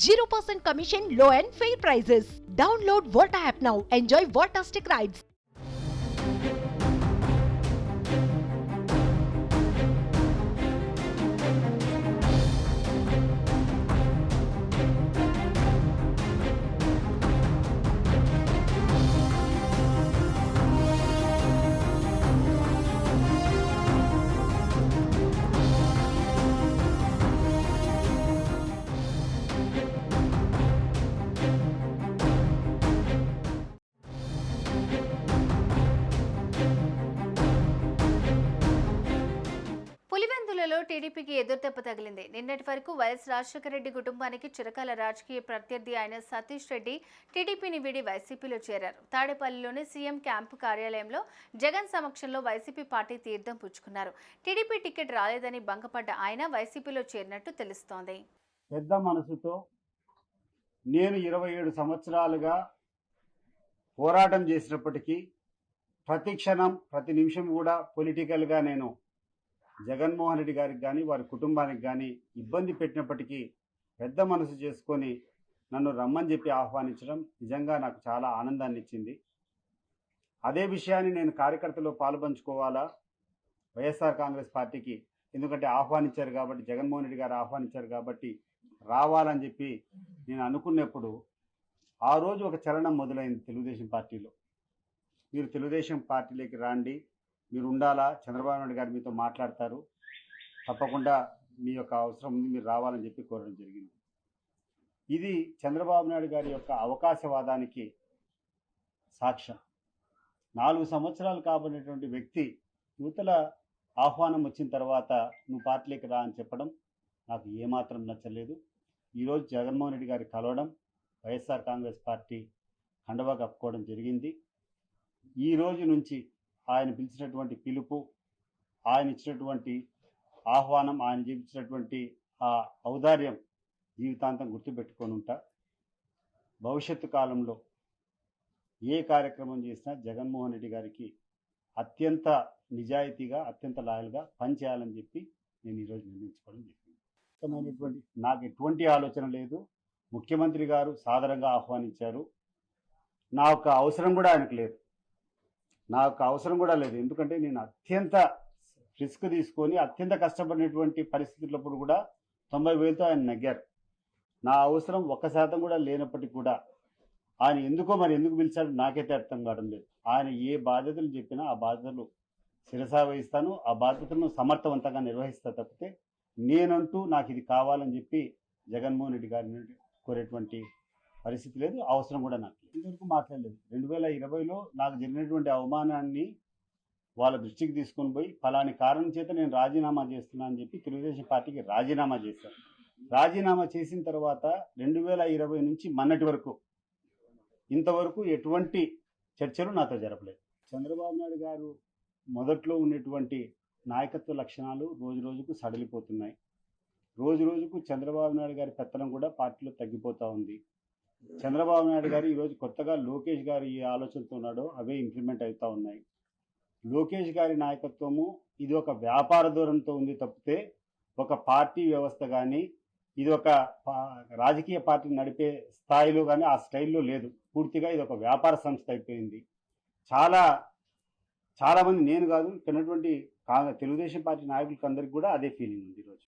0% commission, low and fair prices. Download Volta app now. Enjoy Voltastic rides. ఎన్నికలలో టీడీపీకి ఎదురుదెబ్బ తగిలింది. నిన్నటి వరకు వైఎస్ రాజశేఖర రెడ్డి కుటుంబానికి చిరకాల రాజకీయ ప్రత్యర్థి అయిన సతీష్ రెడ్డి టీడీపీని వీడి వైసీపీలో చేరారు. తాడేపల్లిలోని సీఎం క్యాంపు కార్యాలయంలో జగన్ సమక్షంలో వైసీపీ పార్టీ తీర్థం పుచ్చుకున్నారు. టీడీపీ టికెట్ రాలేదని భంగపడ్డ ఆయన వైసీపీలో చేరినట్టు తెలుస్తోంది. పెద్ద మనసుతో నేను ఇరవై ఏడు సంవత్సరాలుగా పోరాటం చేసినప్పటికీ ప్రతి క్షణం ప్రతి నిమిషం కూడా పొలిటికల్గా నేను జగన్మోహన్ రెడ్డి గారికి కానీ వారి కుటుంబానికి కానీ ఇబ్బంది పెట్టినప్పటికీ పెద్ద మనసు చేసుకొని నన్ను రమ్మని చెప్పి ఆహ్వానించడం నిజంగా నాకు చాలా ఆనందాన్ని ఇచ్చింది. అదే విషయాన్ని నేను కార్యకర్తలో పాలుపంచుకోవాలా? వైఎస్ఆర్ కాంగ్రెస్ పార్టీకి ఎందుకంటే ఆహ్వానించారు కాబట్టి జగన్మోహన్ రెడ్డి గారు ఆహ్వానించారు కాబట్టి రావాలని చెప్పి నేను అనుకున్నప్పుడు ఆ రోజు ఒక చలనం మొదలైంది తెలుగుదేశం పార్టీలో. మీరు తెలుగుదేశం పార్టీలోకి రాండి మీరు ఉండాలా చంద్రబాబు నాయుడు గారు మీతో మాట్లాడతారు. తప్పకుండా మీ యొక్క అవసరం ఉంది మీరు రావాలని చెప్పి కోరడం జరిగింది. ఇది చంద్రబాబు నాయుడు గారి యొక్క అవకాశవాదానికి సాక్ష్యం. నాలుగు సంవత్సరాలు కాబడినటువంటి వ్యక్తి యువతల ఆహ్వానం వచ్చిన తర్వాత నువ్వు పార్టీలోకి రా అని చెప్పడం నాకు ఏమాత్రం నచ్చలేదు. ఈరోజు జగన్మోహన్ రెడ్డి గారి కలవడం వైఎస్ఆర్ కాంగ్రెస్ పార్టీ కండవా కప్పుకోవడం జరిగింది. ఈ రోజు నుంచి ఆయన పిలిచినటువంటి పిలుపు ఆయన ఇచ్చినటువంటి ఆహ్వానం ఆయన జీవించినటువంటి ఆ ఔదార్యం జీవితాంతం గుర్తుపెట్టుకొని ఉంటా. భవిష్యత్తు కాలంలో ఏ కార్యక్రమం చేసినా జగన్మోహన్ రెడ్డి గారికి అత్యంత నిజాయితీగా అత్యంత లాయల్గా పనిచేయాలని చెప్పి నేను ఈరోజు నిర్ణయించుకోవడం జరిగింది. ఉత్తమమైనటువంటి నాకు ఎటువంటి ఆలోచన లేదు. ముఖ్యమంత్రి గారు సాధారణంగా ఆహ్వానించారు. నా యొక్క అవసరం కూడా ఆయనకు లేదు. నాకు అవసరం కూడా లేదు. ఎందుకంటే నేను అత్యంత రిస్క్ తీసుకొని అత్యంత కష్టపడినటువంటి పరిస్థితులప్పుడు కూడా తొంభై వేలతో ఆయన నగ్గారు. నా అవసరం ఒక్క శాతం కూడా లేనప్పటికీ కూడా ఆయన ఎందుకో మరి ఎందుకు పిలిచాడు నాకైతే అర్థం కావడం లేదు. ఆయన ఏ బాధ్యతలు చెప్పినా ఆ బాధ్యతలు శిరసా వహిస్తాను. ఆ బాధ్యతలను సమర్థవంతంగా నిర్వహిస్తా తప్పితే నేనంటూ నాకు ఇది కావాలని చెప్పి జగన్మోహన్ రెడ్డి గారిని కోరేటువంటి పరిస్థితి లేదు అవసరం కూడా నాకు ఇంతవరకు మాట్లాడలేదు. రెండు వేల ఇరవైలో నాకు జరిగినటువంటి అవమానాన్ని వాళ్ళ దృష్టికి తీసుకొని పోయి ఫలాని కారణం చేత నేను రాజీనామా చేస్తున్నా అని చెప్పి తెలుగుదేశం పార్టీకి రాజీనామా చేశాను రాజీనామా చేసిన తర్వాత రెండు వేల ఇరవై నుంచి మొన్నటి వరకు ఇంతవరకు ఎటువంటి చర్చలు నాతో జరపలేదు. చంద్రబాబు నాయుడు గారు మొదట్లో ఉన్నటువంటి నాయకత్వ లక్షణాలు రోజు రోజుకు సడలిపోతున్నాయి. రోజు రోజుకు చంద్రబాబు నాయుడు గారి పెత్తనం కూడా పార్టీలో తగ్గిపోతూ ఉంది. చంద్రబాబు నాయుడు గారు ఈరోజు కొత్తగా లోకేష్ గారు ఏ ఆలోచనతో ఉన్నాడో అవే ఇంప్లిమెంట్ అవుతూ ఉన్నాయి. లోకేష్ గారి నాయకత్వము ఇది ఒక వ్యాపార దూరంతో ఉంది తప్పితే ఒక పార్టీ వ్యవస్థ కానీ ఇది ఒక రాజకీయ పార్టీ నడిపే స్థాయిలో కానీ ఆ స్టైల్లో లేదు. పూర్తిగా ఇది ఒక వ్యాపార సంస్థ అయిపోయింది. చాలా చాలామంది నేను కాదు ఇక్కడ తెలుగుదేశం పార్టీ నాయకులకి అందరికీ కూడా అదే ఫీలింగ్ ఉంది ఈరోజు